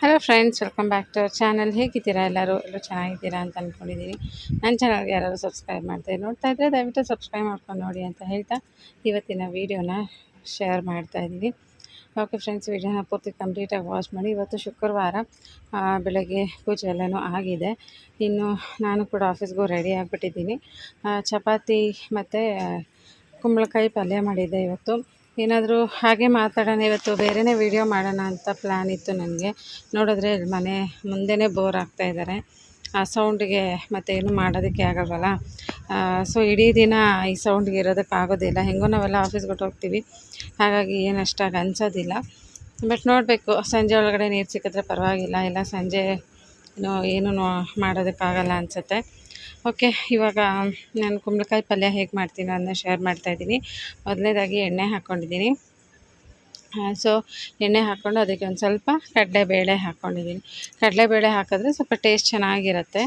Hello friends welcome back to our channel ಹೇಗಿದ್ದೀರಾ ಎಲ್ಲರೂ? ಎಲ್ಲರೂ ಚೆನ್ನಾಗಿದ್ದೀರಾ ಅಂತ ಅಂದ್ಕೊಂಡಿದ್ದೀನಿ ನನ್ನ ಚಾನಲ್ಗೆ ಯಾರಾದರೂ ಸಬ್ಸ್ಕ್ರೈಬ್ ಮಾಡ್ತಾರೆ ನೋಡ್ತಾ ಇದ್ದರೆ ದಯವಿಟ್ಟು ಸಬ್ಸ್ಕ್ರೈಬ್ ಮಾಡ್ಕೊಂಡು ನೋಡಿ ಅಂತ ಹೇಳ್ತಾ ಇವತ್ತಿನ ವೀಡಿಯೋನ ಶೇರ್ ಮಾಡ್ತಾ ಇದ್ದೀನಿ. ಓಕೆ ಫ್ರೆಂಡ್ಸ್ ವೀಡಿಯೋನ ಪೂರ್ತಿ ಕಂಪ್ಲೀಟಾಗಿ ವಾಚ್ ಮಾಡಿ. ಇವತ್ತು ಶುಕ್ರವಾರ ಬೆಳಗ್ಗೆ ಪೂಜೆ ಎಲ್ಲನೂ ಆಗಿದೆ. ಇನ್ನು ನಾನು ಕೂಡ ಆಫೀಸ್ಗೂ ರೆಡಿ ಆಗಿಬಿಟ್ಟಿದ್ದೀನಿ. ಚಪಾತಿ ಮತ್ತು ಕುಂಬಳಕಾಯಿ ಪಲ್ಯ ಮಾಡಿದ್ದೆ ಇವತ್ತು. ಏನಾದರೂ ಹಾಗೆ ಮಾತಾಡೋಣ, ಇವತ್ತು ಬೇರೆಯೇ ವೀಡಿಯೋ ಮಾಡೋಣ ಅಂತ ಪ್ಲ್ಯಾನ್ ಇತ್ತು ನನಗೆ. ನೋಡಿದ್ರೆ ಮನೆ ಮುಂದೆನೇ ಬೋರ್ ಆಗ್ತಾ ಇದ್ದಾರೆ ಆ ಸೌಂಡಿಗೆ ಮತ್ತು ಏನು ಮಾಡೋದಕ್ಕೆ ಆಗಲ್ವಲ್ಲ? ಸೊ ಇಡೀ ದಿನ ಈ ಸೌಂಡ್ಗೆ ಇರೋದಕ್ಕಾಗೋದಿಲ್ಲ ಹೆಂಗೋ ನಾವೆಲ್ಲ ಆಫೀಸ್ಗೆ ಹೋಗ್ತೀವಿ. ಹಾಗಾಗಿ ಏನು ಅಷ್ಟಾಗಿ ಅನ್ಸೋದಿಲ್ಲ. ಬಟ್ ನೋಡಬೇಕು, ಸಂಜೆ ಒಳಗಡೆ ನೀರು ಸಿಕ್ಕಿದ್ರೆ ಪರವಾಗಿಲ್ಲ. ಇಲ್ಲ, ಸಂಜೆ ಏನು, ಏನೂ ಮಾಡೋದಕ್ಕಾಗಲ್ಲ ಅನಿಸುತ್ತೆ. ಓಕೆ, ಇವಾಗ ನಾನು ಕುಂಬಳಕಾಯಿ ಪಲ್ಯ ಹೇಗೆ ಮಾಡ್ತೀನಿ ಅದನ್ನ ಶೇರ್ ಮಾಡ್ತಾಯಿದ್ದೀನಿ ಮೊದಲನೇದಾಗಿ ಎಣ್ಣೆ ಹಾಕ್ಕೊಂಡಿದ್ದೀನಿ. ಸೊ ಎಣ್ಣೆ ಹಾಕ್ಕೊಂಡು ಅದಕ್ಕೆ ಒಂದು ಸ್ವಲ್ಪ ಕಡಲೆಬೇಳೆ ಹಾಕ್ಕೊಂಡಿದ್ದೀನಿ. ಕಡಲೆಬೇಳೆ ಹಾಕಿದ್ರೆ ಸ್ವಲ್ಪ ಟೇಸ್ಟ್ ಚೆನ್ನಾಗಿರುತ್ತೆ.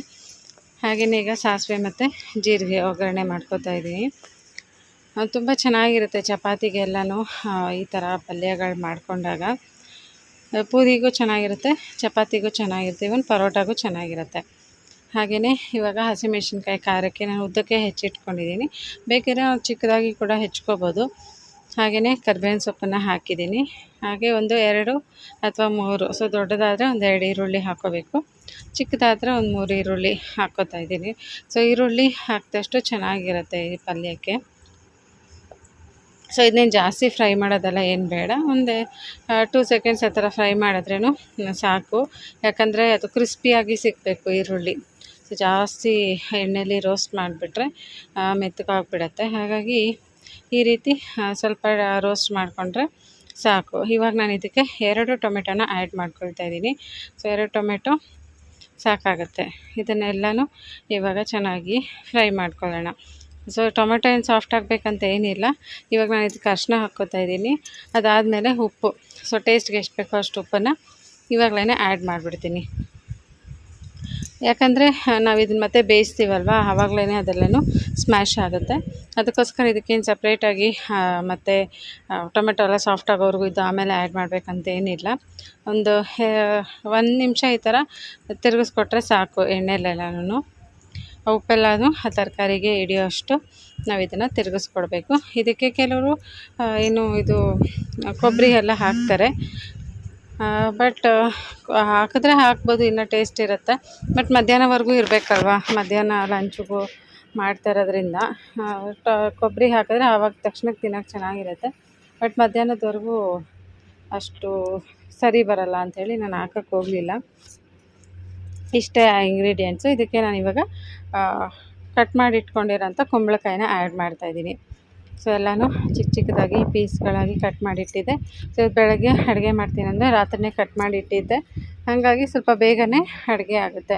ಹಾಗೆಯೇ ಈಗ ಸಾಸಿವೆ ಮತ್ತು ಜೀರಿಗೆ ಒಗ್ಗರಣೆ ಮಾಡ್ಕೊತಾ ಇದ್ದೀನಿ. ತುಂಬ ಚೆನ್ನಾಗಿರುತ್ತೆ ಚಪಾತಿಗೆಲ್ಲನೂ ಈ ಥರ ಪಲ್ಯಗಳು ಮಾಡಿಕೊಂಡಾಗ. ಪೂರಿಗೂ ಚೆನ್ನಾಗಿರುತ್ತೆ, ಚಪಾತಿಗೂ ಚೆನ್ನಾಗಿರುತ್ತೆ ಇವನ್ ಪರೋಟಾಗೂ ಚೆನ್ನಾಗಿರುತ್ತೆ. ಹಾಗೆಯೇ ಇವಾಗ ಹಸಿಮೆಣ್ಸಿನ್ಕಾಯಿ ಖಾರಕ್ಕೆ ನಾನು ಉದ್ದಕ್ಕೆ ಹೆಚ್ಚಿಟ್ಕೊಂಡಿದ್ದೀನಿ. ಬೇಕಿದ್ರೆ ಚಿಕ್ಕದಾಗಿ ಕೂಡ ಹೆಚ್ಕೋಬೋದು ಹಾಗೆಯೇ ಕರ್ಬೇವಿನ ಸೊಪ್ಪನ್ನು ಹಾಕಿದ್ದೀನಿ. ಹಾಗೆ ಒಂದು ಎರಡು ಅಥವಾ ಮೂರು, ಸೊ ದೊಡ್ಡದಾದರೆ ಒಂದು ಎರಡು ಈರುಳ್ಳಿ ಹಾಕೋಬೇಕು. ಚಿಕ್ಕದಾದರೆ ಒಂದು ಮೂರು ಈರುಳ್ಳಿ ಹಾಕೋತಾ ಇದ್ದೀನಿ. ಸೊ ಈರುಳ್ಳಿ ಹಾಕಿದಷ್ಟು ಚೆನ್ನಾಗಿರುತ್ತೆ ಈ ಪಲ್ಯಕ್ಕೆ. ಸೊ ಇದನ್ನೇನು ಜಾಸ್ತಿ ಫ್ರೈ ಮಾಡೋದೆಲ್ಲ ಏನು ಬೇಡ. ಒಂದು ಟೂ ಸೆಕೆಂಡ್ಸ್ ಆ ಥರ ಫ್ರೈ ಮಾಡಿದ್ರೂ ಸಾಕು. ಯಾಕಂದರೆ ಅದು ಕ್ರಿಸ್ಪಿಯಾಗಿ ಸಿಗಬೇಕು ಈರುಳ್ಳಿ. ಜಾಸ್ತಿ ಎಣ್ಣೆಲಿ ರೋಸ್ಟ್ ಮಾಡಿಬಿಟ್ರೆ ಮೆತ್ತಗಾಗ್ಬಿಡತ್ತೆ. ಹಾಗಾಗಿ ಈ ರೀತಿ ಸ್ವಲ್ಪ ರೋಸ್ಟ್ ಮಾಡಿಕೊಂಡ್ರೆ ಸಾಕು. ಇವಾಗ ನಾನು ಇದಕ್ಕೆ ಎರಡು ಟೊಮೆಟೊನ ಆ್ಯಡ್ ಮಾಡ್ಕೊಳ್ತಾ ಇದ್ದೀನಿ. ಸೊ, ಎರಡು ಟೊಮೆಟೊ ಸಾಕಾಗುತ್ತೆ. ಇದನ್ನೆಲ್ಲನೂ ಇವಾಗ ಚೆನ್ನಾಗಿ ಫ್ರೈ ಮಾಡ್ಕೊಳ್ಳೋಣ. ಸೊ, ಟೊಮೆಟೊ ಏನು ಸಾಫ್ಟ್ ಆಗಬೇಕಂತ ಏನಿಲ್ಲ. ಇವಾಗ ನಾನು ಇದಕ್ಕೆ ಅರ್ಶಿನ ಹಾಕ್ಕೋತಾ ಇದ್ದೀನಿ. ಅದಾದಮೇಲೆ ಉಪ್ಪು. ಸೊ, ಟೇಸ್ಟ್ಗೆ ಎಷ್ಟು ಬೇಕೋ ಅಷ್ಟು ಉಪ್ಪನ್ನು ಇವಾಗಲೇ ಆ್ಯಡ್ ಮಾಡಿಬಿಡ್ತೀನಿ. ಯಾಕಂದರೆ ನಾವು ಇದನ್ನ ಮತ್ತೆ ಬೇಯಿಸ್ತೀವಲ್ವ? ಆವಾಗಲೇ ಅದೆಲ್ಲನೂ ಸ್ಮ್ಯಾಶ್ ಆಗುತ್ತೆ. ಅದಕ್ಕೋಸ್ಕರ ಇದಕ್ಕೇನು ಸಪ್ರೇಟಾಗಿ ಮತ್ತು ಟೊಮೆಟೊ ಎಲ್ಲ ಸಾಫ್ಟ್ ಆಗೋವರೆಗೂ ಇದು ಆಮೇಲೆ ಆ್ಯಡ್ ಮಾಡಬೇಕಂತ ಏನಿಲ್ಲ ಒಂದು ಒಂದು ನಿಮಿಷ ಈ ಥರ ತಿರುಗಿಸ್ಕೊಟ್ರೆ ಸಾಕು ಎಣ್ಣೆಲೆಲ್ಲನೂ ಉಪ್ಪೆಲ್ಲನೂ ಆ ತರಕಾರಿಗೆ ಹಿಡಿಯೋಷ್ಟು ನಾವು ಇದನ್ನು ತಿರುಗಿಸ್ಕೊಡ್ಬೇಕು. ಇದಕ್ಕೆ ಕೆಲವರು ಏನು ಇದು ಕೊಬ್ಬರಿ ಎಲ್ಲ ಹಾಕ್ತಾರೆ. ಬಟ್ ಹಾಕಿದ್ರೆ ಹಾಕ್ಬೋದು, ಇನ್ನೂ ಟೇಸ್ಟ್ ಇರುತ್ತೆ. ಬಟ್ ಮಧ್ಯಾಹ್ನವರೆಗೂ ಇರಬೇಕಲ್ವ? ಮಧ್ಯಾಹ್ನ ಲಂಚ್ಗೂ ಮಾಡ್ತಾ ಇರೋದ್ರಿಂದ. ಕೊಬ್ಬರಿ ಹಾಕಿದ್ರೆ ಆವಾಗ ತಕ್ಷಣಕ್ಕೆ ತಿನ್ನೋಕೆ ಚೆನ್ನಾಗಿರುತ್ತೆ. ಬಟ್ ಮಧ್ಯಾಹ್ನದವರೆಗೂ ಅಷ್ಟು ಸರಿ ಬರಲ್ಲ ಅಂಥೇಳಿ ನಾನು ಹಾಕಕ್ಕೆ ಹೋಗಲಿಲ್ಲ. ಇಷ್ಟೇ ಇಂಗ್ರೀಡಿಯೆಂಟ್ಸು ಇದಕ್ಕೆ ನಾನು ಇವಾಗ ಕಟ್ ಮಾಡಿ ಇಟ್ಕೊಂಡಿರೋಂಥ ಕುಂಬಳಕಾಯಿನ ಆ್ಯಡ್ ಮಾಡ್ತಾಯಿದ್ದೀನಿ ಸೊ ಎಲ್ಲನೂ ಚಿಕ್ಕ ಚಿಕ್ಕದಾಗಿ ಪೀಸ್ಗಳಾಗಿ ಕಟ್ ಮಾಡಿಟ್ಟಿದ್ದೆ. ಸೊ ಬೆಳಗ್ಗೆ ಅಡುಗೆ ಮಾಡ್ತೀನಿ ಅಂದರೆ ರಾತ್ರಿನೇ ಕಟ್ ಮಾಡಿ ಇಟ್ಟಿದ್ದೆ ಹಾಗಾಗಿ ಸ್ವಲ್ಪ ಬೇಗನೆ ಅಡುಗೆ ಆಗುತ್ತೆ.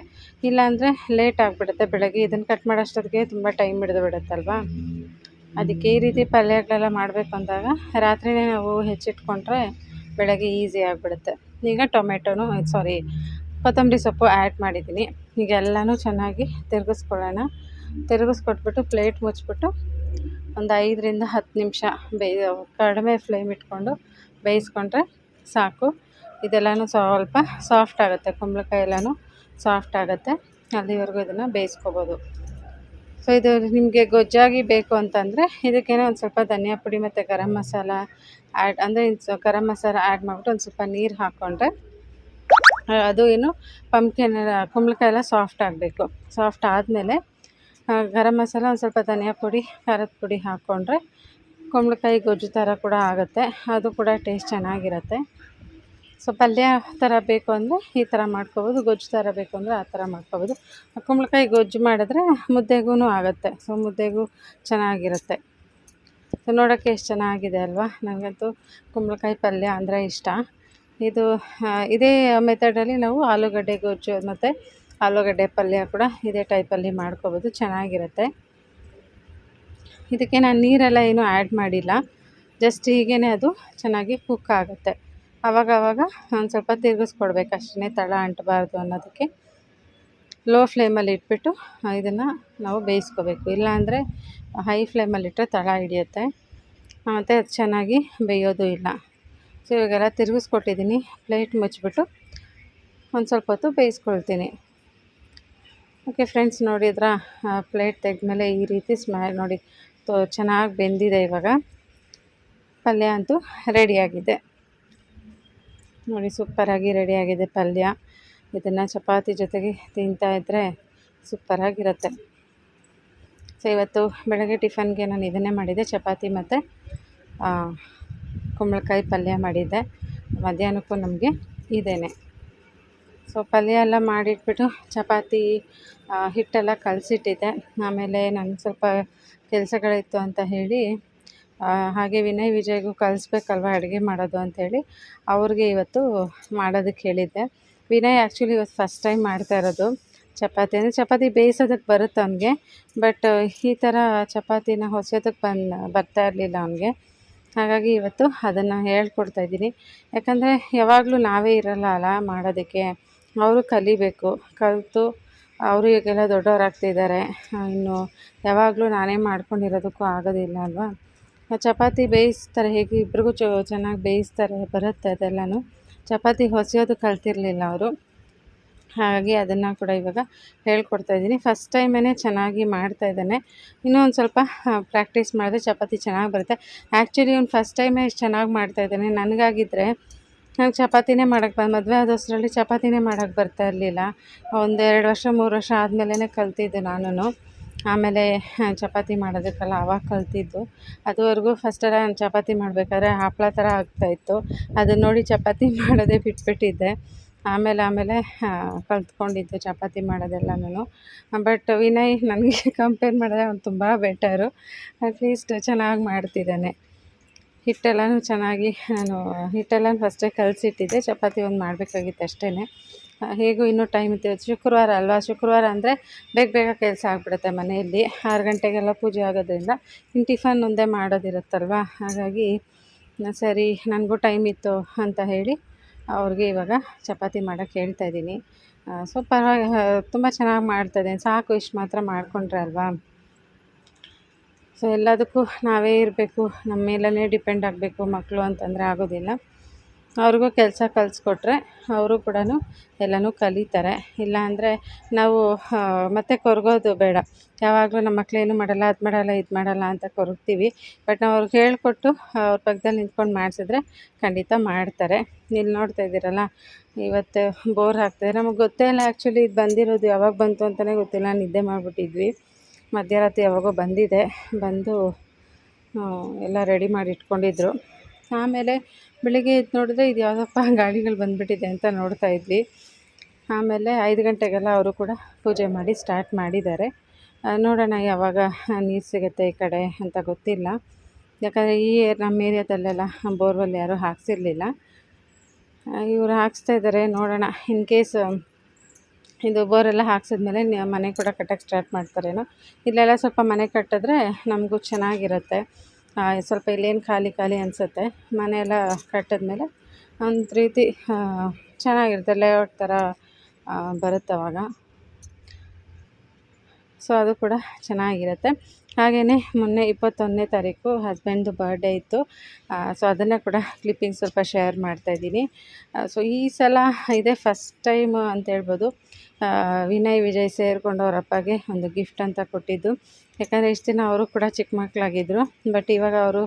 ಇಲ್ಲಾಂದರೆ ಲೇಟ್ ಆಗಿಬಿಡುತ್ತೆ ಬೆಳಗ್ಗೆ. ಇದನ್ನು ಕಟ್ ಮಾಡೋಷ್ಟೊತ್ತಿಗೆ ತುಂಬ ಟೈಮ್ ಹಿಡಿದು ಬಿಡುತ್ತಲ್ವಾ? ಅದಕ್ಕೆ ಈ ರೀತಿ ಪಲ್ಯಗಳೆಲ್ಲ ಮಾಡಬೇಕು ಅಂದಾಗ ರಾತ್ರಿನೇ ನಾವು ಹೆಚ್ಚಿಟ್ಕೊಂಡ್ರೆ ಬೆಳಗ್ಗೆ ಈಸಿ ಆಗಿಬಿಡುತ್ತೆ. ಈಗ ಟೊಮೆಟೊನು ಸಾರಿ ಕೊತ್ತಂಬರಿ ಸೊಪ್ಪು ಆ್ಯಡ್ ಮಾಡಿದ್ದೀನಿ. ಈಗ ಎಲ್ಲನೂ ಚೆನ್ನಾಗಿ ತಿರುಗಿಸ್ಕೊಳ್ಳೋಣ. ತಿರುಗಿಸ್ಕೊಟ್ಬಿಟ್ಟು ಪ್ಲೇಟ್ ಮುಚ್ಚಿಬಿಟ್ಟು ಒಂದು ಐದರಿಂದ ಹತ್ತು ನಿಮಿಷ ಬೇಯ ಕಡಿಮೆ ಫ್ಲೇಮ್ ಇಟ್ಕೊಂಡು ಬೇಯಿಸ್ಕೊಂಡ್ರೆ ಸಾಕು. ಇದೆಲ್ಲನೂ ಸ್ವಲ್ಪ ಸಾಫ್ಟ್ ಆಗುತ್ತೆ ಕುಂಬಳಕಾಯಿ ಎಲ್ಲನೂ ಸಾಫ್ಟ್ ಆಗುತ್ತೆ. ಅಲ್ಲಿವರೆಗೂ ಇದನ್ನು ಬೇಯಿಸ್ಕೋಬೋದು. ಸೊ ಇದು ನಿಮಗೆ ಗೊಜ್ಜಾಗಿ ಬೇಕು ಅಂತಂದರೆ ಇದಕ್ಕೇನೋ ಒಂದು ಸ್ವಲ್ಪ ಧನಿಯಾ ಪುಡಿ ಮತ್ತು ಗರಂ ಮಸಾಲ ಆ್ಯಡ್ ಅಂದರೆ ಗರಂ ಮಸಾಲ ಆ್ಯಡ್ ಮಾಡಿಬಿಟ್ಟು ಒಂದು ಸ್ವಲ್ಪ ನೀರು ಹಾಕ್ಕೊಂಡ್ರೆ ಅದು ಏನು ಪಂಪ್ಕಿನ್ ಕುಂಬಳಕಾಯಿ ಎಲ್ಲ ಸಾಫ್ಟ್ ಆಗಬೇಕು. ಸಾಫ್ಟ್ ಆದಮೇಲೆ ಗರಂ ಮಸಾಲ ಒಂದು ಸ್ವಲ್ಪ ಧನಿಯಾ ಪುಡಿ, ಖಾರದ ಪುಡಿ ಹಾಕ್ಕೊಂಡ್ರೆ ಕುಂಬಳಕಾಯಿ ಗೊಜ್ಜು ಥರ ಕೂಡ ಆಗುತ್ತೆ. ಅದು ಕೂಡ ಟೇಸ್ಟ್ ಚೆನ್ನಾಗಿರುತ್ತೆ. ಸೊ ಪಲ್ಯ ಥರ ಬೇಕು ಅಂದರೆ ಈ ಥರ ಮಾಡ್ಕೊಬೋದು, ಗೊಜ್ಜು ಥರ ಬೇಕು ಅಂದರೆ ಆ ಥರ ಮಾಡ್ಕೋಬೋದು. ಕುಂಬಳಕಾಯಿ ಗೊಜ್ಜು ಮಾಡಿದ್ರೆ ಮುದ್ದೆಗೂ ಆಗುತ್ತೆ. ಸೊ ಮುದ್ದೆಗೂ ಚೆನ್ನಾಗಿರುತ್ತೆ. ಸೊ ನೋಡೋಕ್ಕೆ ಎಷ್ಟು ಚೆನ್ನಾಗಿದೆ ಅಲ್ವಾ? ನನಗಂತೂ ಕುಂಬಳಕಾಯಿ ಪಲ್ಯ ಅಂದರೆ ಇಷ್ಟ. ಇದು ಇದೇ ಮೆಥಡಲ್ಲಿ ನಾವು ಆಲೂಗಡ್ಡೆ ಗೊಜ್ಜು ಮತ್ತು ಆಲೂಗಡ್ಡೆ ಪಲ್ಯ ಕೂಡ ಇದೇ ಟೈಪಲ್ಲಿ ಮಾಡ್ಕೊಬೋದು, ಚೆನ್ನಾಗಿರುತ್ತೆ. ಇದಕ್ಕೆ ನಾನು ನೀರೆಲ್ಲ ಏನೂ ಆ್ಯಡ್ ಮಾಡಿಲ್ಲ. ಜಸ್ಟ್ ಹೀಗೇ ಅದು ಚೆನ್ನಾಗಿ ಕುಕ್ ಆಗುತ್ತೆ. ಆವಾಗ ಆವಾಗ ಒಂದು ಸ್ವಲ್ಪ ತಿರುಗಿಸ್ಕೊಡ್ಬೇಕು ಅಷ್ಟೇ ತಳ ಅಂಟಬಾರ್ದು ಅನ್ನೋದಕ್ಕೆ. ಲೋ ಫ್ಲೇಮಲ್ಲಿ ಇಟ್ಬಿಟ್ಟು ಇದನ್ನು ನಾವು ಬೇಯಿಸ್ಕೋಬೇಕು. ಇಲ್ಲಾಂದರೆ ಹೈ ಫ್ಲೇಮಲ್ಲಿಟ್ಟರೆ ತಳ ಹಿಡಿಯುತ್ತೆ. ಮತ್ತು ಅದು ಚೆನ್ನಾಗಿ ಬೇಯೋದು ಇಲ್ಲ. ಸೊ, ಇವಾಗೆಲ್ಲ ತಿರುಗಿಸ್ಕೊಟ್ಟಿದ್ದೀನಿ. ಪ್ಲೇಟ್ ಮುಚ್ಚಿಬಿಟ್ಟು ಒಂದು ಸ್ವಲ್ಪ ಹೊತ್ತು ಬೇಯಿಸ್ಕೊಳ್ತೀನಿ. ಓಕೆ ಫ್ರೆಂಡ್ಸ್ ನೋಡಿದ್ರ ಪ್ಲೇಟ್ ತೆಗೆದ್ಮೇಲೆ ಈ ರೀತಿ ಸ್ಮೆಲ್ ನೋಡಿ ತೋ, ಚೆನ್ನಾಗಿ ಬೆಂದಿದೆ ಇವಾಗ. ಪಲ್ಯ ಅಂತೂ ರೆಡಿಯಾಗಿದೆ ನೋಡಿ ಸೂಪರಾಗಿ ರೆಡಿಯಾಗಿದೆ ಪಲ್ಯ. ಇದನ್ನು ಚಪಾತಿ ಜೊತೆಗೆ ತಿಂತಾ ಇದ್ದರೆ ಸೂಪರಾಗಿರುತ್ತೆ ಸೊ ಇವತ್ತು ಬೆಳಗ್ಗೆ ಟಿಫನ್ಗೆ ನಾನು ಇದನ್ನೇ ಮಾಡಿದ್ದೆ, ಚಪಾತಿ ಮತ್ತು ಕುಂಬಳಕಾಯಿ ಪಲ್ಯ ಮಾಡಿದ್ದೆ. ಮಧ್ಯಾಹ್ನಕ್ಕೂ ನಮಗೆ ಇದೇನೆ. ಸೊ ಪಲ್ಯ ಎಲ್ಲ ಮಾಡಿಟ್ಬಿಟ್ಟು ಚಪಾತಿ ಹಿಟ್ಟೆಲ್ಲ ಕಲಸಿಟ್ಟಿದ್ದೆ. ಆಮೇಲೆ ನನಗೆ ಸ್ವಲ್ಪ ಕೆಲಸಗಳಿತ್ತು ಅಂತ ಹೇಳಿ ಹಾಗೆ ವಿನಯ್ ವಿಜಯ್ಗೂ ಕಲಿಸ್ಬೇಕಲ್ವ ಅಡುಗೆ ಮಾಡೋದು ಅಂಥೇಳಿ ಅವ್ರಿಗೆ ಇವತ್ತು ಮಾಡೋದಕ್ಕೆ ಹೇಳಿದ್ದೆ. ವಿನಯ್ ಆ್ಯಕ್ಚುಲಿ ಇವತ್ತು ಫಸ್ಟ್ ಟೈಮ್ ಮಾಡ್ತಾ ಇರೋದು ಚಪಾತಿ. ಅಂದರೆ ಚಪಾತಿ ಬೇಯಿಸೋದಕ್ಕೆ ಬರುತ್ತೆ ಅವನಿಗೆ ಬಟ್ ಈ ಥರ ಚಪಾತಿನ ಹೊಸೋದಕ್ಕೆ ಬಂದು, ಬರ್ತಾ ಇರಲಿಲ್ಲ ಅವನಿಗೆ. ಹಾಗಾಗಿ ಇವತ್ತು ಅದನ್ನು ಹೇಳ್ಕೊಡ್ತಾ ಇದ್ದೀನಿ. ಯಾಕಂದರೆ ಯಾವಾಗಲೂ ನಾವೇ ಇರಲ್ಲ ಅಲ್ಲ ಮಾಡೋದಕ್ಕೆ. ಅವರು ಕಲಿಬೇಕು. ಕಲಿತು ಅವರು ಈಗೆಲ್ಲ ದೊಡ್ಡವರಾಗ್ತಿದ್ದಾರೆ. ಇನ್ನು ಯಾವಾಗಲೂ ನಾನೇ ಮಾಡ್ಕೊಂಡಿರೋದಕ್ಕೂ ಆಗೋದಿಲ್ಲ ಅಲ್ವಾ? ಚಪಾತಿ ಬೇಯಿಸ್ತಾರೆ. ಹೇಗೆ ಇಬ್ರಿಗೂ ಚೊ, ಚೆನ್ನಾಗಿ ಬೇಯಿಸ್ತಾರೆ, ಬರುತ್ತೆ ಅದೆಲ್ಲನೂ. ಚಪಾತಿ ಹೊಸಿಯೋದು ಕಲ್ತಿರಲಿಲ್ಲ ಅವರು. ಹಾಗಾಗಿ ಅದನ್ನು ಕೂಡ ಇವಾಗ ಹೇಳ್ಕೊಡ್ತಾ ಇದ್ದೀನಿ. ಫಸ್ಟ್ ಟೈಮೇ ಚೆನ್ನಾಗಿ ಮಾಡ್ತಾ ಇದ್ದಾನೆ. ಇನ್ನೂ ಒಂದು ಸ್ವಲ್ಪ ಪ್ರಾಕ್ಟೀಸ್ ಮಾಡಿದ್ರೆ ಚಪಾತಿ ಚೆನ್ನಾಗಿ ಬರುತ್ತೆ. ಆ್ಯಕ್ಚುಲಿ ಇವ್ನು ಫಸ್ಟ್ ಟೈಮೇ ಇಷ್ಟು ಚೆನ್ನಾಗಿ ಮಾಡ್ತಾ ಇದ್ದಾನೆ. ನನಗಾಗಿದ್ದರೆ ನಂಗೆ ಚಪಾತಿನೇ ಮಾಡೋಕ್ಕೆ ಬಂದು ಮದುವೆ ಆದಷ್ಟರಲ್ಲಿ ಚಪಾತಿನೇ ಮಾಡೋಕ್ಕೆ ಬರ್ತಾ ಇರಲಿಲ್ಲ. ಒಂದು ಎರಡು ವರ್ಷ, ಮೂರು ವರ್ಷ ಆದಮೇಲೆ ಕಲ್ತಿದ್ದೆ ನಾನು ಆಮೇಲೆ ಚಪಾತಿ ಮಾಡೋದಕ್ಕೆಲ್ಲ ಆವಾಗ ಕಲ್ತಿದ್ದು. ಅದುವರೆಗೂ ಫಸ್ಟೆಲ್ಲ ನಾನು ಚಪಾತಿ ಮಾಡಬೇಕಾದ್ರೆ ಹಪ್ಪಳ ಥರ ಆಗ್ತಾಯಿತ್ತು ಅದನ್ನ ನೋಡಿ ಚಪಾತಿ ಮಾಡೋದೇ ಬಿಟ್ಬಿಟ್ಟಿದ್ದೆ. ಆಮೇಲೆ ಆಮೇಲೆ ಕಲ್ತ್ಕೊಂಡಿದ್ದು ಚಪಾತಿ ಮಾಡೋದೆಲ್ಲ ನಾನು ಬಟ್ ವಿನಯ್ ನನಗೆ ಕಂಪೇರ್ ಮಾಡಿದ್ರೆ ಅವ್ನು ತುಂಬ ಬೆಟರು ಅಟ್ಲೀಸ್ಟ್ ಚೆನ್ನಾಗಿ ಮಾಡ್ತಿದ್ದಾನೆ. ಹಿಟ್ಟೆಲ್ಲನೂ ಚೆನ್ನಾಗಿ ನಾನು ಹಿಟ್ಟೆಲ್ಲ ಫಸ್ಟೇ ಕಲಸಿಟ್ಟಿದ್ದೆ. ಚಪಾತಿ ಒಂದು ಮಾಡಬೇಕಾಗಿತ್ತು ಅಷ್ಟೇ ಹೇಗೂ ಇನ್ನೂ ಟೈಮ್ ಇತ್ತು. ಶುಕ್ರವಾರ ಅಲ್ವಾ? ಶುಕ್ರವಾರ ಅಂದರೆ ಬೇಗ ಬೇಗ ಕೆಲಸ ಆಗಿಬಿಡುತ್ತೆ ಮನೆಯಲ್ಲಿ. ಆರು ಗಂಟೆಗೆಲ್ಲ ಪೂಜೆ ಆಗೋದ್ರಿಂದ ಇನ್ನು ಟಿಫನ್ ಒಂದೇ ಮಾಡೋದಿರುತ್ತಲ್ವ? ಹಾಗಾಗಿ ಸರಿ, ನನಗೂ ಟೈಮ್ ಇತ್ತು ಅಂತ ಹೇಳಿ ಅವ್ರಿಗೆ ಇವಾಗ ಚಪಾತಿ ಮಾಡೋಕ್ಕೆ ಹೇಳ್ತಾ ಇದ್ದೀನಿ. ಸೊ ಪರವಾಗಿ ತುಂಬ ಚೆನ್ನಾಗಿ ಮಾಡ್ತಾಯಿದ್ದೀನಿ ಸಾಕು, ಇಷ್ಟು ಮಾತ್ರ ಮಾಡಿಕೊಂಡ್ರೆ ಅಲ್ವಾ? ಸೊ ಎಲ್ಲದಕ್ಕೂ ನಾವೇ ಇರಬೇಕು. ನಮ್ಮ ಮೇಲೇ ಡಿಪೆಂಡ್ ಆಗಬೇಕು ಮಕ್ಕಳು ಅಂತಂದರೆ ಆಗೋದಿಲ್ಲ. ಅವ್ರಿಗೂ ಕೆಲಸ ಕಲಿಸ್ಕೊಟ್ರೆ ಅವರು ಕೂಡ ಎಲ್ಲನೂ ಕಲಿತಾರೆ. ಇಲ್ಲ ಅಂದರೆ ನಾವು ಮತ್ತೆ ಕೊರಗೋದು ಬೇಡ. ಯಾವಾಗಲೂ ನಮ್ಮ ಮಕ್ಕಳೇನು ಮಾಡಲ್ಲ, ಅದು ಮಾಡಲ್ಲ, ಇದು ಮಾಡಲ್ಲ ಅಂತ ಕೊರಗ್ತೀವಿ. ಬಟ್ ನಾವು ಅವ್ರಿಗೆ ಹೇಳಿಕೊಟ್ಟು ಅವ್ರ ಪಕ್ಕದಲ್ಲಿ ನಿಂತ್ಕೊಂಡು ಮಾಡಿಸಿದ್ರೆ ಖಂಡಿತ ಮಾಡ್ತಾರೆ. ಇಲ್ಲಿ ನೋಡ್ತಾ ಇದ್ದೀರಲ್ಲ, ಇವತ್ತು ಬೋರ್ ಆಗ್ತದೆ ನಮಗೆ ಗೊತ್ತೇ ಇಲ್ಲ ಆ್ಯಕ್ಚುಲಿ ಇದು ಬಂದಿರೋದು ಯಾವಾಗ ಬಂತು ಅಂತಲೇ ಗೊತ್ತಿಲ್ಲ. ನಿದ್ದೆ ಮಾಡಿಬಿಟ್ಟಿದ್ವಿ. ಮಧ್ಯರಾತ್ರಿ ಯಾವಾಗೋ ಬಂದಿದೆ, ಬಂದು ಎಲ್ಲ ರೆಡಿ ಮಾಡಿ ಇಟ್ಕೊಂಡಿದ್ರು. ಆಮೇಲೆ ಬೆಳಿಗ್ಗೆ ಎದ್ದು ನೋಡಿದ್ರೆ ಇದು ಯಾವುದಪ್ಪ ಗಾಡಿಗಳು ಬಂದುಬಿಟ್ಟಿದೆ ಅಂತ ನೋಡ್ತಾ ಇದ್ವಿ. ಆಮೇಲೆ ಐದು ಗಂಟೆಗೆಲ್ಲ ಅವರು ಕೂಡ ಪೂಜೆ ಮಾಡಿ ಸ್ಟಾರ್ಟ್ ಮಾಡಿದ್ದಾರೆ. ನೋಡೋಣ ಯಾವಾಗ ನೀರು ಸಿಗುತ್ತೆ ಈ ಕಡೆ ಅಂತ ಗೊತ್ತಿಲ್ಲ. ಯಾಕಂದರೆ ಈ ನಮ್ಮ ಏರಿಯಾದಲ್ಲೆಲ್ಲ ಬೋರ್ವೆಲ್ ಯಾರೂ ಹಾಕ್ಸಿರ್ಲಿಲ್ಲ. ಇವರು ಹಾಕ್ಸ್ತಾ ಇದ್ದಾರೆ, ನೋಡೋಣ. ಇನ್ ಕೇಸ್ ಇದು ಬೋರೆಲ್ಲ ಹಾಕ್ಸಿದ್ಮೇಲೆ ಮನೆ ಕೂಡ ಕಟ್ಟಕ್ಕೆ ಸ್ಟಾರ್ಟ್ ಮಾಡ್ತಾರೇನೋ. ಇಲ್ಲೆಲ್ಲ ಸ್ವಲ್ಪ ಮನೆ ಕಟ್ಟಿದ್ರೆ ನಮಗೂ ಚೆನ್ನಾಗಿರುತ್ತೆ. ಸ್ವಲ್ಪ ಇಲ್ಲೇನು ಖಾಲಿ ಖಾಲಿ ಅನಿಸುತ್ತೆ. ಮನೆ ಎಲ್ಲ ಕಟ್ಟಿದ್ಮೇಲೆ ಒಂದು ರೀತಿ ಚೆನ್ನಾಗಿರುತ್ತೆ. ಲೇಔಟ್ ಥರ ಬರುತ್ತೆ ಅವಾಗ. ಸೊ ಅದು ಕೂಡ ಚೆನ್ನಾಗಿರುತ್ತೆ. ಹಾಗೆಯೇ ಮೊನ್ನೆ ಇಪ್ಪತ್ತೊಂದನೇ ತಾರೀಕು ಹಸ್ಬೆಂಡ್ದು ಬರ್ಡೇ ಇತ್ತು. ಸೊ ಅದನ್ನು ಕೂಡ ಕ್ಲಿಪ್ಪಿಂಗ್ ಸ್ವಲ್ಪ ಶೇರ್ ಮಾಡ್ತಾಯಿದ್ದೀನಿ ಸೊ ಈ ಸಲ ಇದೇ ಫಸ್ಟ್ ಟೈಮ್ ಅಂತ ಹೇಳ್ಬೋದು. ವಿನಯ್, ವಿಜಯ್ ಸೇರಿಕೊಂಡು ಅವ್ರ ಅಪ್ಪಗೆ ಒಂದು ಗಿಫ್ಟ್ ಅಂತ ಕೊಟ್ಟಿದ್ದು. ಯಾಕಂದರೆ ಇಷ್ಟು ದಿನ ಅವರು ಕೂಡ ಚಿಕ್ಕ ಮಕ್ಕಳಾಗಿದ್ದರು ಬಟ್ ಇವಾಗ ಅವರು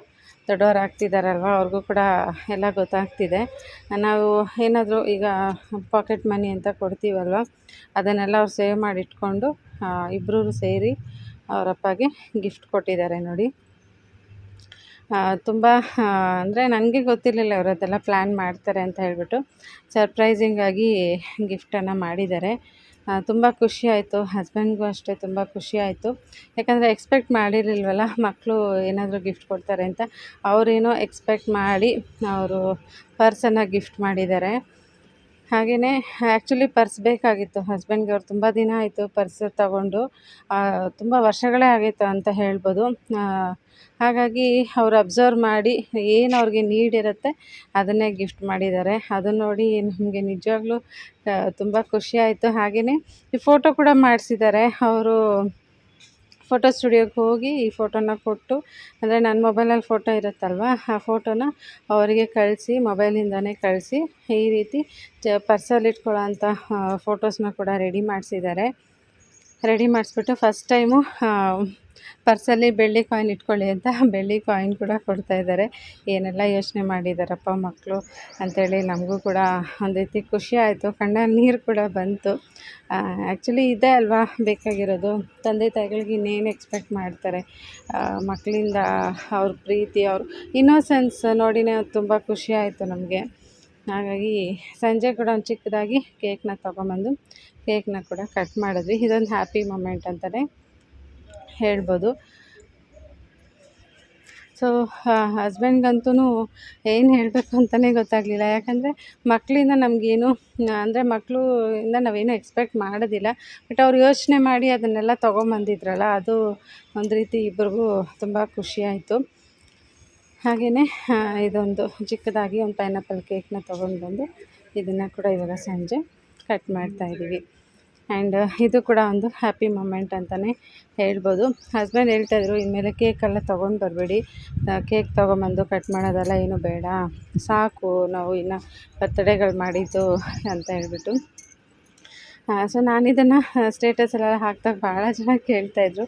ದೊಡ್ಡವರು ಆಗ್ತಿದ್ದಾರಲ್ವ ಅವ್ರಿಗೂ ಕೂಡ ಎಲ್ಲ ಗೊತ್ತಾಗ್ತಿದೆ. ನಾವು ಏನಾದರೂ ಈಗ ಪಾಕೆಟ್ ಮನಿ ಅಂತ ಕೊಡ್ತೀವಲ್ವ? ಅದನ್ನೆಲ್ಲ ಅವ್ರು ಸೇವ್ ಮಾಡಿ ಇಟ್ಕೊಂಡು ಇಬ್ಬರೂ ಸೇರಿ ಅವ್ರ ಅಪ್ಪಗೆ ಗಿಫ್ಟ್ ಕೊಟ್ಟಿದ್ದಾರೆ ನೋಡಿ. ತುಂಬ ಅಂದರೆ ನನಗೆ ಗೊತ್ತಿರಲಿಲ್ಲ ಅವರು ಅದೆಲ್ಲ ಪ್ಲ್ಯಾನ್ ಮಾಡ್ತಾರೆ ಅಂತ ಹೇಳಿಬಿಟ್ಟು. ಸರ್ಪ್ರೈಸಿಂಗಾಗಿ ಗಿಫ್ಟನ್ನು ಮಾಡಿದ್ದಾರೆ. ತುಂಬ ಖುಷಿ ಆಯಿತು. ಹಸ್ಬೆಂಡ್ಗೂ ಅಷ್ಟೇ ತುಂಬ ಖುಷಿ ಆಯಿತು. ಯಾಕಂದರೆ ಎಕ್ಸ್ಪೆಕ್ಟ್ ಮಾಡಿರಲಿಲ್ವಲ್ಲ ಮಕ್ಕಳು ಏನಾದರೂ ಗಿಫ್ಟ್ ಕೊಡ್ತಾರೆ ಅಂತ. ಅವರೇನೋ ಎಕ್ಸ್ಪೆಕ್ಟ್ ಮಾಡಿ, ಅವರು ಪರ್ಸನ್ನು ಗಿಫ್ಟ್ ಮಾಡಿದ್ದಾರೆ. ಹಾಗೆಯೇ ಆ್ಯಕ್ಚುಲಿ ಪರ್ಸ್ ಬೇಕಾಗಿತ್ತು. ಹಸ್ಬೆಂಡ್ಗೆ ಅವ್ರು ತುಂಬ ದಿನ ಆಯಿತು ಪರ್ಸ್ ತಗೊಂಡು. ತುಂಬ ವರ್ಷಗಳೇ ಆಗಿತ್ತು ಅಂತ ಹೇಳ್ಬೋದು. ಹಾಗಾಗಿ ಅವ್ರು ಅಬ್ಸರ್ವ್ ಮಾಡಿ ಏನು ಅವ್ರಿಗೆ ನೀಡಿರುತ್ತೆ ಅದನ್ನೇ ಗಿಫ್ಟ್ ಮಾಡಿದ್ದಾರೆ. ಅದನ್ನು ನೋಡಿ ನಮಗೆ ನಿಜವಾಗ್ಲೂ ತುಂಬ ಖುಷಿ ಆಯಿತು. ಹಾಗೆಯೇ ಈ ಫೋಟೋ ಕೂಡ ಮಾಡಿಸಿದ್ದಾರೆ. ಅವರು ಫೋಟೋ ಸ್ಟುಡಿಯೋಗೆ ಹೋಗಿ ಈ ಫೋಟೋನ ಕೊಟ್ಟು, ಅಂದರೆ ನನ್ನ ಮೊಬೈಲಲ್ಲಿ ಫೋಟೋ ಇರುತ್ತಲ್ವ, ಆ ಫೋಟೋನ ಅವರಿಗೆ ಕಳಿಸಿ ಮೊಬೈಲಿಂದನೇ ಕಳಿಸಿ, ಈ ರೀತಿ ಜ ಪರ್ಸಲ್ಲಿ ಇಟ್ಕೊಳ್ಳೋಂಥ ಫೋಟೋಸ್ನ ಕೂಡ ರೆಡಿ ಮಾಡಿಸಿದ್ದಾರೆ. ರೆಡಿ ಮಾಡಿಸ್ಬಿಟ್ಟು ಫಸ್ಟ್ ಟೈಮು ಪರ್ಸಲ್ಲಿ ಬೆಳ್ಳಿ ಕಾಯಿನ್ ಇಟ್ಕೊಳ್ಳಿ ಅಂತ ಬೆಳ್ಳಿ ಕಾಯಿನ್ ಕೂಡ ಕೊಡ್ತಾ ಇದ್ದಾರೆ. ಏನೆಲ್ಲ ಯೋಚನೆ ಮಾಡಿದ್ದಾರಪ್ಪ ಮಕ್ಕಳು ಅಂಥೇಳಿ ನಮಗೂ ಕೂಡ ಒಂದು ರೀತಿ ಖುಷಿ ಆಯಿತು. ಕಣ್ಣಲ್ಲಿ ನೀರು ಕೂಡ ಬಂತು. ಆ್ಯಕ್ಚುಲಿ ಇದೇ ಅಲ್ವಾ ಬೇಕಾಗಿರೋದು. ತಂದೆ ತಾಯಿಗಳಿಗೆ ಇನ್ನೇನು ಎಕ್ಸ್ಪೆಕ್ಟ್ ಮಾಡ್ತಾರೆ. ಮಕ್ಕಳಿಂದ ಅವ್ರ ಪ್ರೀತಿ, ಅವ್ರ ಇನ್ನೋಸೆನ್ಸ್ ನೋಡಿನೇ ತುಂಬ ಖುಷಿ ಆಯಿತು ನಮಗೆ. ಹಾಗಾಗಿ ಸಂಜೆ ಕೂಡ ಒಂದು ಚಿಕ್ಕದಾಗಿ ಕೇಕ್ನ ತೊಗೊಂಬಂದು ಕೇಕ್ನ ಕೂಡ ಕಟ್ ಮಾಡಿದ್ವಿ. ಇದೊಂದು ಹ್ಯಾಪಿ ಮೂಮೆಂಟ್ ಅಂತಲೇ ಹೇಳ್ಬೋದು. ಸೊ ಹಸ್ಬೆಂಡ್ಗಂತೂ ಏನು ಹೇಳಬೇಕು ಅಂತಲೇ ಗೊತ್ತಾಗಲಿಲ್ಲ. ಯಾಕಂದರೆ ಮಕ್ಕಳಿಂದ ನಮಗೇನು, ಅಂದರೆ ಮಕ್ಕಳು ಇಂದ ನಾವೇನು ಎಕ್ಸ್ಪೆಕ್ಟ್ ಮಾಡೋದಿಲ್ಲ. ಬಟ್ ಅವ್ರು ಯೋಚನೆ ಮಾಡಿ ಅದನ್ನೆಲ್ಲ ತೊಗೊಂಬಂದಿದ್ರಲ್ಲ, ಅದು ಒಂದು ರೀತಿ ಇಬ್ಬರಿಗೂ ತುಂಬ ಖುಷಿಯಾಯಿತು ಹಾಗೆಯೇ ಇದೊಂದು ಚಿಕ್ಕದಾಗಿ ಒಂದು ಪೈನಾಪಲ್ ಕೇಕ್ನ ತೊಗೊಂಡು ಬಂದು ಇದನ್ನು ಕೂಡ ಇವಾಗ ಸಂಜೆ ಕಟ್ ಮಾಡ್ತಾಯಿದ್ದೀವಿ ಆ್ಯಂಡ್ ಇದು ಕೂಡ ಒಂದು ಹ್ಯಾಪಿ ಮೂಮೆಂಟ್ ಅಂತಲೇ ಹೇಳ್ಬೋದು. ಹಸ್ಬೆಂಡ್ ಹೇಳ್ತಾಯಿದ್ರು ಇನ್ಮೇಲೆ ಕೇಕೆಲ್ಲ ತೊಗೊಂಡು ಬರಬೇಡಿ. ಕೇಕ್ ತೊಗೊಂಬಂದು ಕಟ್ ಮಾಡೋದೆಲ್ಲ ಏನು ಬೇಡ. ಸಾಕು, ನಾವು ಇನ್ನು ಬರ್ತಡೇಗಳು ಮಾಡಿದ್ದು ಅಂತ ಹೇಳ್ಬಿಟ್ಟು. ಸೊ ನಾನು ಇದನ್ನು ಸ್ಟೇಟಸಲ್ಲೆಲ್ಲ ಹಾಕಿದಾಗ ಭಾಳ ಜನ ಕೇಳ್ತಾಯಿದ್ರು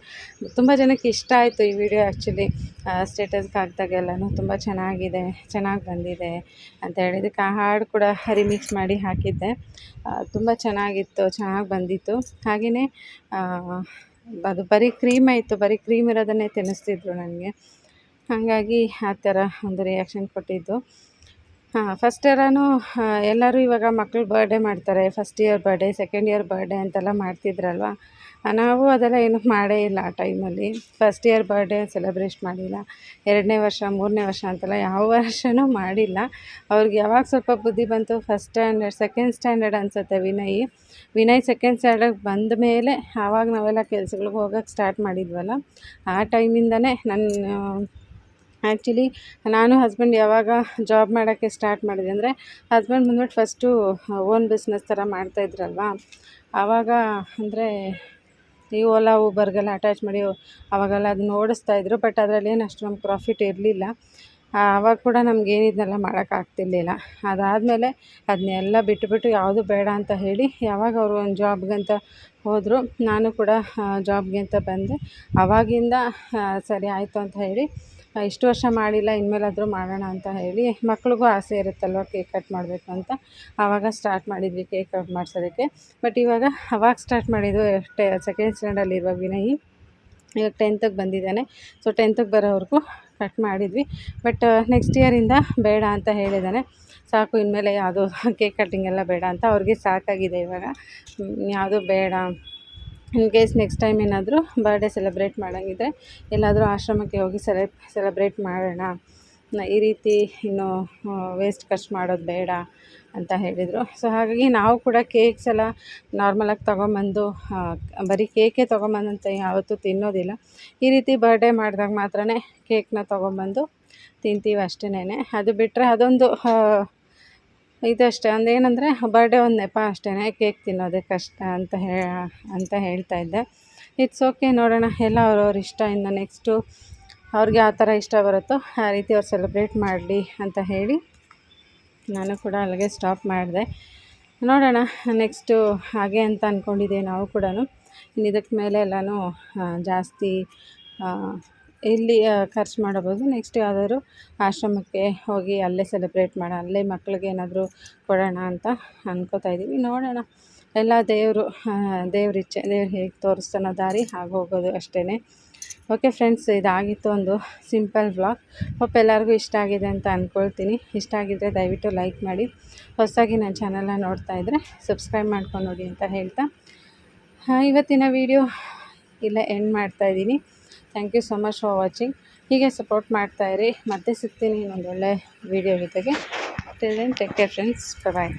ತುಂಬ ಜನಕ್ಕೆ ಇಷ್ಟ ಆಯಿತು ಈ ವಿಡಿಯೋ ಆ್ಯಕ್ಚುಲಿ ಸ್ಟೇಟಸ್ಗೆ ಹಾಕಿದಾಗೆಲ್ಲನೂ ತುಂಬ ಚೆನ್ನಾಗಿದೆ, ಚೆನ್ನಾಗಿ ಬಂದಿದೆ ಅಂತ ಹೇಳಿದಕ್ಕೆ ಆ ಹಾಡು ಕೂಡ ರಿಮಿಕ್ಸ್ ಮಾಡಿ ಹಾಕಿದ್ದೆ. ತುಂಬ ಚೆನ್ನಾಗಿತ್ತು, ಚೆನ್ನಾಗಿ ಬಂದಿತ್ತು. ಹಾಗೆಯೇ ಅದು ಬರೀ ಕ್ರೀಮ್ ಆಯಿತು, ಬರೀ ಕ್ರೀಮ್ ಇರೋದನ್ನೇ ತಿನ್ನಿಸ್ತಿದ್ರು ನನಗೆ. ಹಾಗಾಗಿ ಆ ಥರ ಒಂದು ರಿಯಾಕ್ಷನ್ ಕೊಟ್ಟಿದ್ದು. ಹಾಂ ಫಸ್ಟ್ ಇಯರನು ಎಲ್ಲರೂ ಇವಾಗ ಮಕ್ಳು ಬರ್ಡೇ ಮಾಡ್ತಾರೆ. First year birthday second year birthday ಅಂತೆಲ್ಲ ಮಾಡ್ತಿದ್ರಲ್ವ? ನಾವು ಅದೆಲ್ಲ ಏನು ಮಾಡೇ ಇಲ್ಲ ಆ ಟೈಮಲ್ಲಿ ಫಸ್ಟ್ ಇಯರ್ ಬರ್ಡೇ ಸೆಲೆಬ್ರೇಟ್ ಮಾಡಿಲ್ಲ. ಎರಡನೇ ವರ್ಷ, ಮೂರನೇ ವರ್ಷ ಅಂತೆಲ್ಲ ಯಾವ ವರ್ಷವೂ ಮಾಡಿಲ್ಲ. ಅವ್ರಿಗೆ ಯಾವಾಗ ಸ್ವಲ್ಪ ಬುದ್ಧಿ ಬಂತು ಫಸ್ಟ್ ಸ್ಟ್ಯಾಂಡರ್ಡ್ ಸೆಕೆಂಡ್ ಸ್ಟ್ಯಾಂಡರ್ಡ್ ಅನಿಸುತ್ತೆ ವಿನಯ್. ವಿನಯ್ ಸೆಕೆಂಡ್ ಸ್ಟ್ಯಾಂಡರ್ಡ್ ಬಂದ ಮೇಲೆ ಆವಾಗ ನಾವೆಲ್ಲ ಕೆಲ್ಸಗಳಿಗೆ ಹೋಗೋಕ್ಕೆ ಸ್ಟಾರ್ಟ್ ಮಾಡಿದ್ವಲ್ಲ? ಆ ಟೈಮಿಂದನೇ ನನ್ನ ಆ್ಯಕ್ಚುಲಿ ನಾನು ಹಸ್ಬೆಂಡ್ ಯಾವಾಗ ಜಾಬ್ ಮಾಡೋಕ್ಕೆ ಸ್ಟಾರ್ಟ್ ಮಾಡಿದೆ ಅಂದರೆ ಹಸ್ಬೆಂಡ್ ಬಂದ್ಬಿಟ್ಟು ಫಸ್ಟು ಓನ್ ಬಿಸ್ನೆಸ್ ಥರ ಮಾಡ್ತಾಯಿದ್ರಲ್ವ ಆವಾಗ ಅಂದರೆ, ಈ ಓಲಾ ಊಬರ್ಗೆಲ್ಲ ಅಟ್ಯಾಚ್ ಮಾಡಿ, ಅವಾಗೆಲ್ಲ ಅದನ್ನ ಓಡಿಸ್ತಾಯಿದ್ರು ಬಟ್ ಅದರಲ್ಲಿ ಏನು ಅಷ್ಟು ನಮ್ಗೆ ಪ್ರಾಫಿಟ್ ಇರಲಿಲ್ಲ. ಆವಾಗ ಕೂಡ ನಮ್ಗೆ ಏನಿದ್ನೆಲ್ಲ ಮಾಡೋಕ್ಕಾಗ್ತಿರ್ಲಿಲ್ಲ ಅದಾದಮೇಲೆ ಅದನ್ನೆಲ್ಲ ಬಿಟ್ಟುಬಿಟ್ಟು ಯಾವುದು ಬೇಡ ಅಂತ ಹೇಳಿ, ಯಾವಾಗ ಅವರು ಒಂದು ಜಾಬ್ಗಂತ ಹೋದರು, ನಾನು ಕೂಡ ಜಾಬ್ಗೆ ಅಂತ ಬಂದೆ. ಆವಾಗಿಂದ ಸರಿ ಆಯಿತು ಅಂತ ಹೇಳಿ ಇಷ್ಟು ವರ್ಷ ಮಾಡಿಲ್ಲ, ಇನ್ಮೇಲಾದರೂ ಮಾಡೋಣ ಅಂತ ಹೇಳಿ ಮಕ್ಳಿಗೂ ಆಸೆ ಇರುತ್ತಲ್ವ ಕೇಕ್ ಕಟ್ ಮಾಡಬೇಕು ಅಂತ? ಆವಾಗ ಸ್ಟಾರ್ಟ್ ಮಾಡಿದ್ವಿ ಕೇಕ್ ಕಟ್ ಮಾಡ್ಸೋದಕ್ಕೆ. ಬಟ್ ಇವಾಗ ಅವಾಗ ಸ್ಟಾರ್ಟ್ ಮಾಡಿದ್ದು ಟೆ ಸೆಕೆಂಡ್ ಸ್ಟ್ಯಾಂಡರ್ಡಲ್ಲಿರುವ ವಿನಯ್, ಇವಾಗ ಟೆಂತಿಗೆ ಬಂದಿದ್ದಾನೆ. ಸೊ ಟೆಂತಿಗೆ ಬರೋವರೆಗೂ ಕಟ್ ಮಾಡಿದ್ವಿ. ಬಟ್ ನೆಕ್ಸ್ಟ್ ಇಯರಿಂದ ಬೇಡ ಅಂತ ಹೇಳಿದ್ದಾನೆ. ಸಾಕು, ಇನ್ಮೇಲೆ ಯಾವುದು ಕೇಕ್ ಕಟ್ಟಿಂಗ್ ಎಲ್ಲ ಬೇಡ ಅಂತ. ಅವ್ರಿಗೆ ಸಾಕಾಗಿದೆ ಇವಾಗ. ಯಾವುದು ಬೇಡ. ಇನ್ ಕೇಸ್ ನೆಕ್ಸ್ಟ್ ಟೈಮ್ ಏನಾದರೂ ಬರ್ಡೇ ಸೆಲೆಬ್ರೇಟ್ ಮಾಡೋಂಗಿದ್ರೆ, ಎಲ್ಲಾದರೂ ಆಶ್ರಮಕ್ಕೆ ಹೋಗಿ ಸೆಲೆ ಸೆಲೆಬ್ರೇಟ್ ಮಾಡೋಣ. ಈ ರೀತಿ ಇನ್ನು ವೇಸ್ಟ್ ಖರ್ಚು ಮಾಡೋದು ಬೇಡ ಅಂತ ಹೇಳಿದರು. ಸೊ ಹಾಗಾಗಿ ನಾವು ಕೂಡ ಕೇಕ್ಸ್ ಎಲ್ಲ ನಾರ್ಮಲಾಗಿ ತೊಗೊಂಬಂದು ಬರೀ ಕೇಕೇ ತೊಗೊಂಬಂದಂತ ಯಾವತ್ತೂ ತಿನ್ನೋದಿಲ್ಲ. ಈ ರೀತಿ ಬರ್ಡೇ ಮಾಡಿದಾಗ ಮಾತ್ರ ಕೇಕ್ನ ತೊಗೊಂಬಂದು ತಿಂತೀವಿ ಅಷ್ಟೇ ಅದು ಬಿಟ್ಟರೆ ಅದೊಂದು ಇದಷ್ಟೇ ಒಂದೇನಂದರೆ ಬರ್ಡೇ ಒಂದು ನೆಪ ಅಷ್ಟೇ ಕೇಕ್ ತಿನ್ನೋದೇ ಕಷ್ಟ ಅಂತ ಹೇ, ಅಂತ ಹೇಳ್ತಾ ಇದ್ದೆ. ಇಟ್ಸ್ ಓಕೆ ನೋಡೋಣ. ಎಲ್ಲ ಅವ್ರವ್ರ ಇಷ್ಟ. ಇನ್ನು ನೆಕ್ಸ್ಟು ಅವ್ರಿಗೆ ಆ ಥರ ಇಷ್ಟ ಬರುತ್ತೋ ಆ ರೀತಿ ಅವ್ರು ಸೆಲೆಬ್ರೇಟ್ ಮಾಡಲಿ ಅಂತ ಹೇಳಿ ನಾನು ಕೂಡ ಅಲ್ಲಿಗೆ ಸ್ಟಾಪ್ ಮಾಡಿದೆ. ನೋಡೋಣ ನೆಕ್ಸ್ಟು ಹಾಗೆ ಅಂತ ಅಂದ್ಕೊಂಡಿದ್ದೆ ನಾವು ಕೂಡ ಇನ್ನು ಇದಕ್ಕೆ ಮೇಲೆ ಎಲ್ಲನೂ ಜಾಸ್ತಿ ಇಲ್ಲಿ ಖರ್ಚು ಮಾಡಬಹುದು. ನೆಕ್ಸ್ಟ್ ಯಾವ್ದಾದ್ರು ಆಶ್ರಮಕ್ಕೆ ಹೋಗಿ ಅಲ್ಲೇ ಸೆಲೆಬ್ರೇಟ್ ಮಾಡೋಣ ಅಲ್ಲೇ ಮಕ್ಳಿಗೆ ಏನಾದರೂ ಕೊಡೋಣ ಅಂತ ಅಂದ್ಕೋತಾ ಇದ್ದೀವಿ ನೋಡೋಣ. ಎಲ್ಲ ದೇವರು ದೇವ್ರ ಇಚ್ಛೆ, ದೇವ್ರು ಹೇಗೆ ತೋರಿಸ್ತಾನೋ ದಾರಿ ಹಾಗೆ ಹೋಗೋದು ಅಷ್ಟೇ ಓಕೆ ಫ್ರೆಂಡ್ಸ್ ಇದಾಗಿತ್ತು ಒಂದು ಸಿಂಪಲ್ ಬ್ಲಾಗ್ ಹೋಪ್ ಎಲ್ಲರಿಗೂ ಇಷ್ಟ ಆಗಿದೆ ಅಂತ ಅಂದ್ಕೊಳ್ತೀನಿ ಇಷ್ಟ ಆಗಿದ್ದರೆ ದಯವಿಟ್ಟು ಲೈಕ್ ಮಾಡಿ. ಹೊಸದಾಗಿ ನನ್ನ ಚಾನಲ್ನ ನೋಡ್ತಾ ಇದ್ದರೆ ಸಬ್ಸ್ಕ್ರೈಬ್ ಮಾಡ್ಕೊಂಡು ನೋಡಿ ಅಂತ ಹೇಳ್ತಾ. ಇವತ್ತಿನ ವೀಡಿಯೋ ಇಲ್ಲ ಎಂಡ್ ಮಾಡ್ತಾಯಿದ್ದೀನಿ thank you so much for watching ಹೀಗೆ ಸಪೋರ್ಟ್ ಮಾಡ್ತಾಯಿರಿ ಮತ್ತೆ ಸಿಗ್ತೀನಿ ಇನ್ನೊಂದು ಒಳ್ಳೆ ವೀಡಿಯೋ ಜೊತೆಗೆ. Take care friends bye